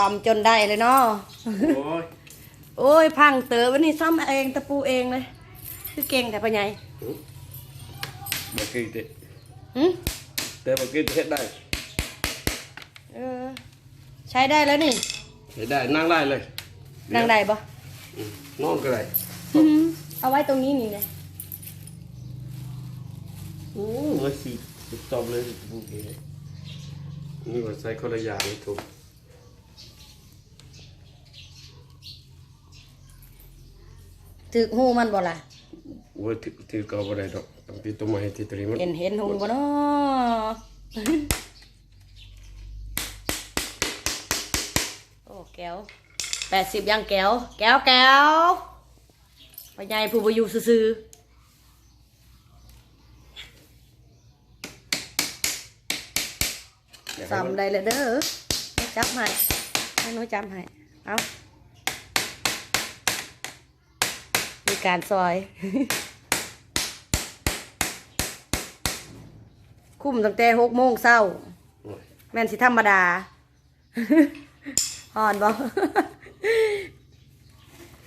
ซ่อมจนได้เลยเนาะโอ้ยโอ้ยพังเต๋อวันนี้ซ่อมเองตะปูเองเลย คือเก่งแต่ปะไงบ่กินเตะหึแต่บ่กินเฮ็ดได้เออใช้ได้แล้วนี่เฮ็ดได้นั่งได้เลยนั่งได้ปะอืมนอนก็ได้เอาไว้ตรงนี้นี่เลยโอ้มาสิตอบเลยบุกนี่นี่ว่าใส่คนละอย่างนี่ถูก ถึกหูมันบ่ล่ะว่าถือถือก็บ่ได้ดอกต้องติดตัวไม้ที่ตัวนี้มันเห็นเห็นหูบ่เนาะโอ้แก้วแปดสิบยังแก้ว แก้วแก้วปะไงผู้บอยู่ซื่อๆสำได้เลยเด้อจับให้ให้หนูจับให้เอา มีการซอย คุ้มตั้งแต่หกโมงเช้าโอ้ยแม่นสิธรรมดาอ่อนบ่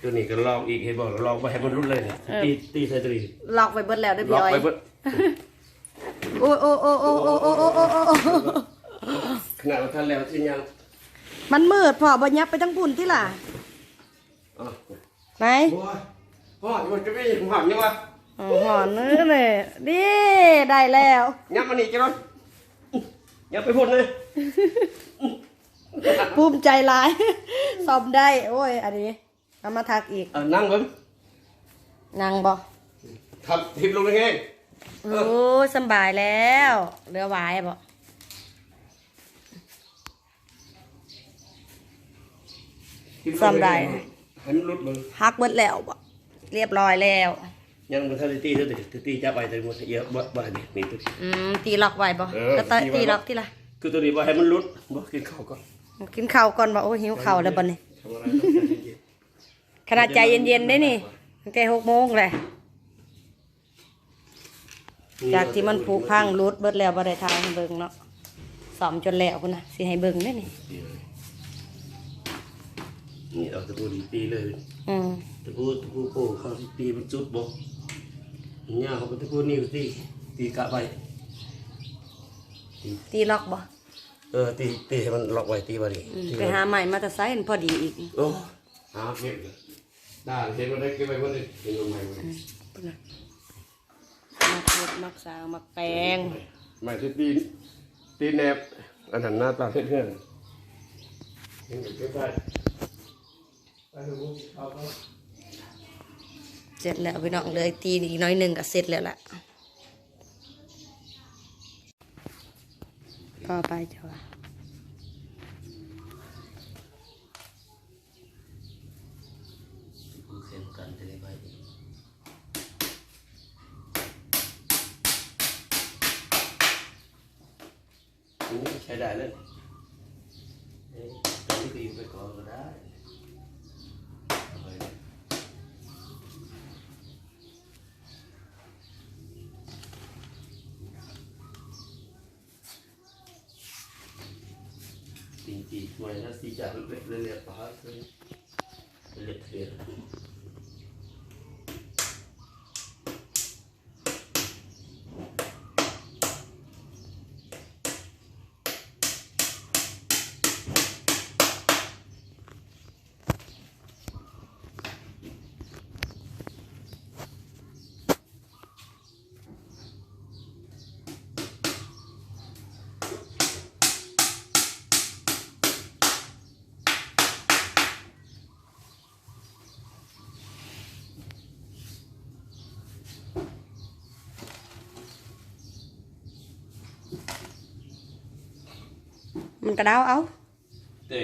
ตัวนี้ก็ลองอีกเห็นบ่ลองบ่ให้มันรุดเลยเนี่ยเออตีตีใส่ตัวนี้ล็อกไปเบิดแล้วเรียบล็อกร้อยไปเบิดโอ้โอ้โอ้โอ้โอ้โอ้โอ้โอ้โอ้ขนาดว่าท่านแล้วที่ยังมันมืดพอบ่ยับไปทั้งปุ่นที่ล่ะ อ๋อไหนโอ้ ยพ่อมันจะไม่หอมยังวะอ๋อหอนเนื้อเลยดิได้แล้วยับมันนี่จ้ะน้องยับไปพุ่นเลยภูมิใจหลายซ่อมได้โอ้ย อันนี้เอามาทักอีกเออนั่งเบิ่งนั่งบ่ทำทิปลงเลยไงโอ้ยสำบายแล้วเหลือหวายบ่ทิปลงเลยซ่อมได้ให้มันรุดเบิ่งฮักเบิดแล้วบ่ เรียบร้อยแล้ว ยังบ่ทันได้ตีเด้อติตีจับไปแต่บ่เยอะบ่บ่นี่นี่ตัวนี้อืมตีล็อกไว้บ่เออก็ตะตีไว้ ตีบ่ล็อกที่ละคือตัวนี้บ่ให้มันรุดบ่กินข้าวก่อนกินข้าวก่อนบ่โอ้ยหิวข้าวแล้วบ่นี่ทำอะไรต้องใจเย็นขนาดใจเย็นๆได้นี่ตั้งแต่หกโมงเลยๆจากที่มันผุพังรุดเบิดแล้วบ่ได้ทางให้เบิ่งเนาะสอมจนแล้วพุ่นน่ะสิให้เบิ่งได้นี่ นี่เอาตะปูดีตีเลยอืมตะปูตะปูโป้เขาสิตีมันจุดบ่เนี่ยเขาเป็นตะปูนิ้วตีตีกะไปตีล็อกบ่เออตีตีให้มันล็อกไว้ตีบ่ดีอืมตีไปหาใหม่มาแต่ไซน์พอดีอีกโอ้หาเก็บเลยได้เห็นบ่ได้เก็บไว้บ่ได้เห็นลงใหม่ไว้พุ่นน่ะมักเฮ็ดมักสาวมักแปลงใหม่ที่ตีตีแนบอันนั้นหน้าตาเพื่อนๆเห็นเก็บได้ไปดู เสร็จแล้วพี่น้องเลยตีอีกน้อยหนึ่งก็เสร็จแล้วล่ะต่อไปจ้ะกูเซ็นกันจะไปอันนี้ใช้ได้เลยเอ้ยตอนนี้ก็อยู่ไปก่อนก็ได้ inti minus tiga lebih lebih apa hasil lebih มันกระดาวเอาเต้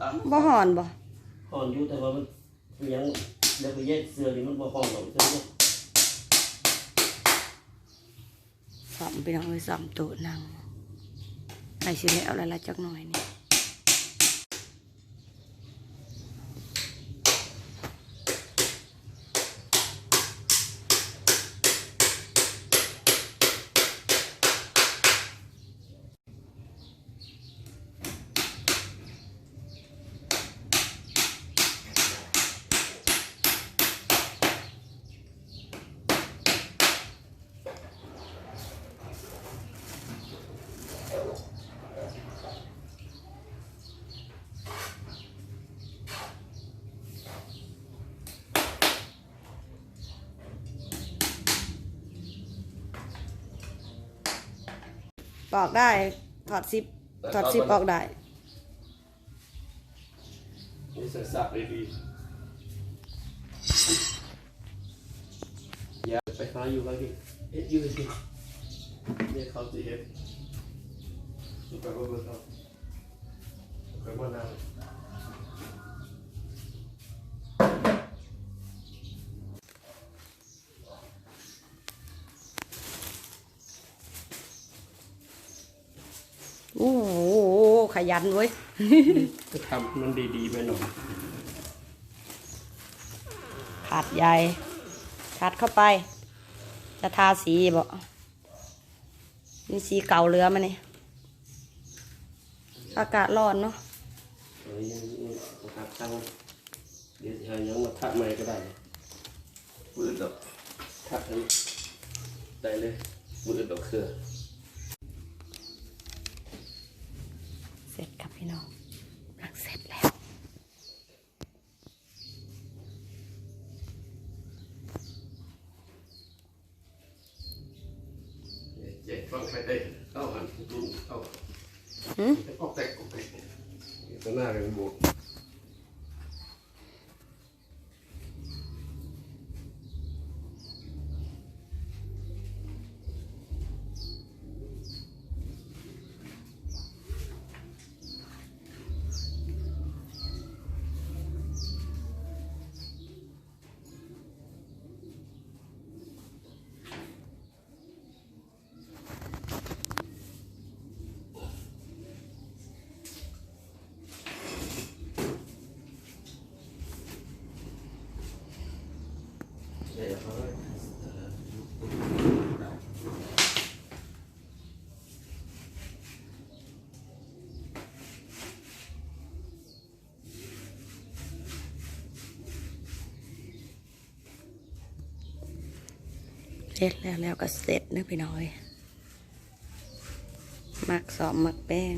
อะบ่หอนบ่ห่อนอยู่แต่ว่ามันยังเดี๋ยวไปแยกเสื้อนี่มันบ่ห่อนหรอกใช่ไหมสอมพี่น้องเอ้ยสอมตูนางให้สิแล้วแล้วละจักหน่อยนี่ ปอกได้ถอดซิปถอดซิปออกได้นี่ใส่สับเลยดีอย่าไปหาอยู่แล้วดิเอ็ดอยืดดิเนี่ยเขาจะเอ็ดสุดไปว่าเบอร์เขาไปว่านาง โอ้โห ขยันเว้ยจะทำมันดีๆไปหน่อยขาดใหญ่ขาดเข้าไป จะทาสีบ่นี่สีเก่าเหลือมาเนี่ยอากาศร้อนเนาะเอ้ยยังหักตังค์เดี๋ยวจะหายังมาทักใหม่ก็ได้มือดอกทักอันนี้ได้เลยมือดอกเครือ เสร็จครับ พี่น้องรักเสร็จแล้ว เจ็ดฟังไปได้เข้าหันตุ้มเข้าหืมออกแตกออกแตกตัวหน้าเป็นบวก เดี๋ยวเขาให้เอ่อได้ เส ร็จแล้วแล้วก็เสร็จนะพี่น้อย มักสอบมักแป้ง